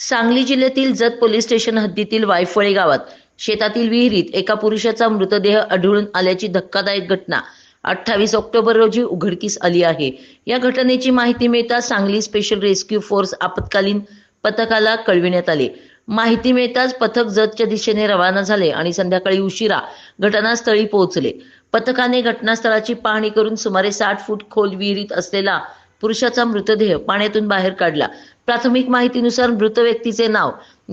सांगली जिल्ह्यातील Jat police station हद्दीतील वायफळे गावात शेतातील विहिरीत एका पुरुषाचा मृतदेह आढळून आल्याची धक्कादायक घटना. अठ्ठावीस ऑक्टोबर रोजी उघडकीस आली आहे. या घटनेची माहिती मिळताच सांगली स्पेशल रेस्क्यू फोर्स आपत्कालीन पथकाला कळविण्यात आले. माहिती मिळताच पथक जतच्या दिशेने रवाना झाले आणि संध्याकाळी उशिरा घटनास्थळी पोहोचले. पथकाने घटनास्थळाची पाहणी करून सुमारे साठ फूट खोल विहिरीत असलेला पुरुषाचा मृतदेह पाण्यातून बाहेर काढला. प्राथमिक माहितीनुसार मृत व्यक्तीचे नाव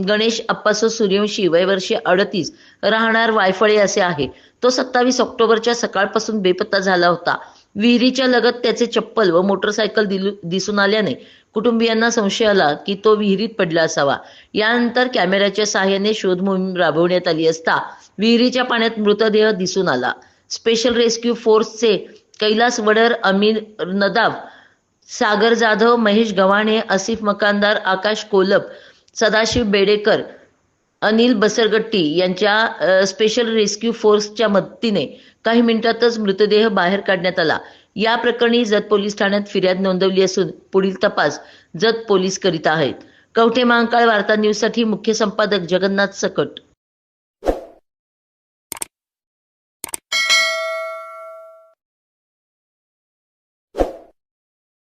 गणेश अप्पासो सूर्यवंशी वय अडतीस राहणार वायफळे असे आहे. तो सत्तावीस ऑक्टोबरच्या सकाळपासून बेपत्ता झाला होता. विहिरीच्या लगत त्याचे चप्पल व मोटरसायकल दिसून आल्याने कुटुंबियांना संशय आला की तो विहिरीत पडला असावा. यानंतर कॅमेऱ्याच्या सहाय्याने शोध मोहीम राबवण्यात आली असता विहिरीच्या पाण्यात मृतदेह दिसून आला. स्पेशल रेस्क्यू फोर्सचे कैलास वडर अमीर नदाब सागर जाधव महेश गव्हाणे आसिफ मकानदार आकाश कोलप सदाशिव बेडेकर अनिल बसरगट्टी यांच्या स्पेशल रेस्क्यू फोर्सच्या मदतीने काही मिनिटातच मृतदेह बाहेर काढण्यात आला. या प्रकरणी जत पोलीस ठाण्यात फिर्याद नोंदवली असून पुढील तपास जत पोलीस करीत आहेत. कवठे महांकाळ वार्ता न्यूजसाठी मुख्य संपादक जगन्नाथ सकट.